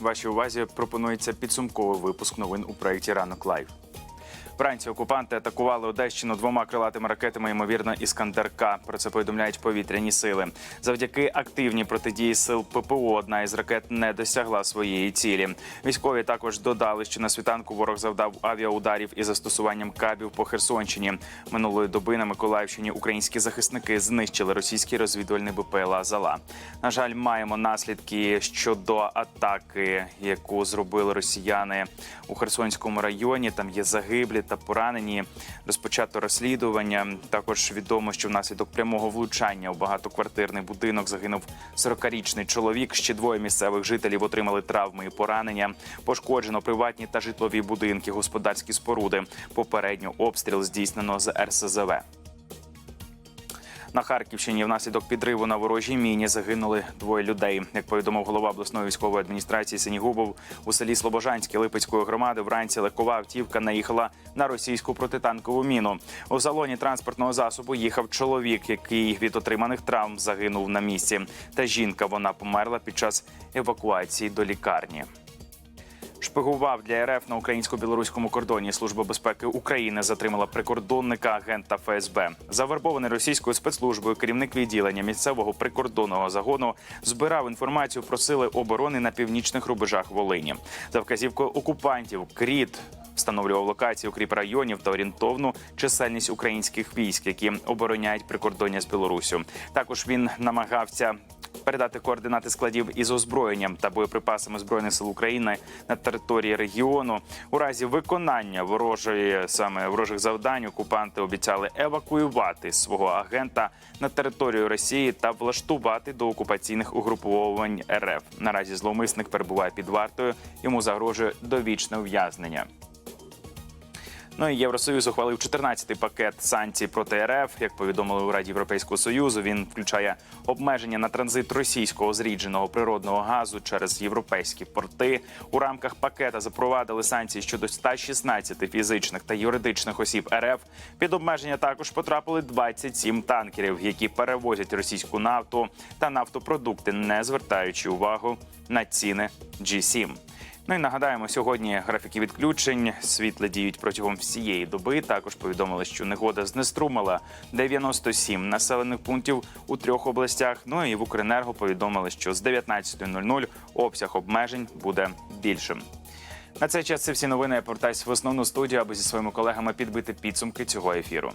Вашій увазі пропонується підсумковий випуск новин у проєкті Ранок Лайв. Вранці окупанти атакували Одещину двома крилатими ракетами, ймовірно, іскандер К. Про це повідомляють повітряні сили. Завдяки активній протидії сил ППО одна із ракет не досягла своєї цілі. Військові також додали, що на світанку ворог завдав авіаударів із застосуванням кабів по Херсонщині. Минулої доби на Миколаївщині українські захисники знищили російський розвідувальний БПЛА Зала. На жаль, маємо наслідки щодо атаки, яку зробили росіяни у Херсонському районі. Там є загиблі та поранені. Розпочато розслідування. Також відомо, що внаслідок прямого влучання у багатоквартирний будинок загинув 40-річний чоловік. Ще двоє місцевих жителів отримали травми і поранення. Пошкоджено приватні та житлові будинки, господарські споруди. Попередньо обстріл здійснено з РСЗВ. На Харківщині внаслідок підриву на ворожій міні загинули двоє людей. Як повідомив голова обласної військової адміністрації Синігубов, у селі Слобожанське Липецької громади вранці легкова автівка наїхала на російську протитанкову міну. У салоні транспортного засобу їхав чоловік, який від отриманих травм загинув на місці. Та жінка вона померла під час евакуації до лікарні. Шпигував для РФ на українсько-білоруському кордоні. Служба безпеки України затримала прикордонника агента ФСБ. Завербований російською спецслужбою керівник відділення місцевого прикордонного загону збирав інформацію про сили оборони на північних рубежах Волині. За вказівкою окупантів Кріт встановлював локації укріп районів та орієнтовну чисельність українських військ, які обороняють прикордоння з Білоруссю. Також він намагався передати координати складів із озброєнням та боєприпасами збройних сил України на території регіону. У разі виконання ворожої саме ворожих завдань окупанти обіцяли евакуювати свого агента на територію Росії та влаштувати до окупаційних угруповань РФ. Наразі зловмисник перебуває під вартою. Йому загрожує довічне ув'язнення. Ну і Євросоюз ухвалив 14-й пакет санкцій проти РФ. Як повідомили у Раді Європейського союзу, він включає обмеження на транзит російського зрідженого природного газу через європейські порти. У рамках пакета запровадили санкції щодо 116 фізичних та юридичних осіб РФ. Під обмеження також потрапили 27 танкерів, які перевозять російську нафту та нафтопродукти, не звертаючи увагу на ціни G7. Ну і нагадаємо, сьогодні графіки відключень світла діють протягом всієї доби. Також повідомили, що негода знеструмила 97 населених пунктів у трьох областях. Ну і в Укренерго повідомили, що з 19.00 обсяг обмежень буде більшим. На цей час це всі новини. Я повертаюся в основну студію, аби зі своїми колегами підбити підсумки цього ефіру.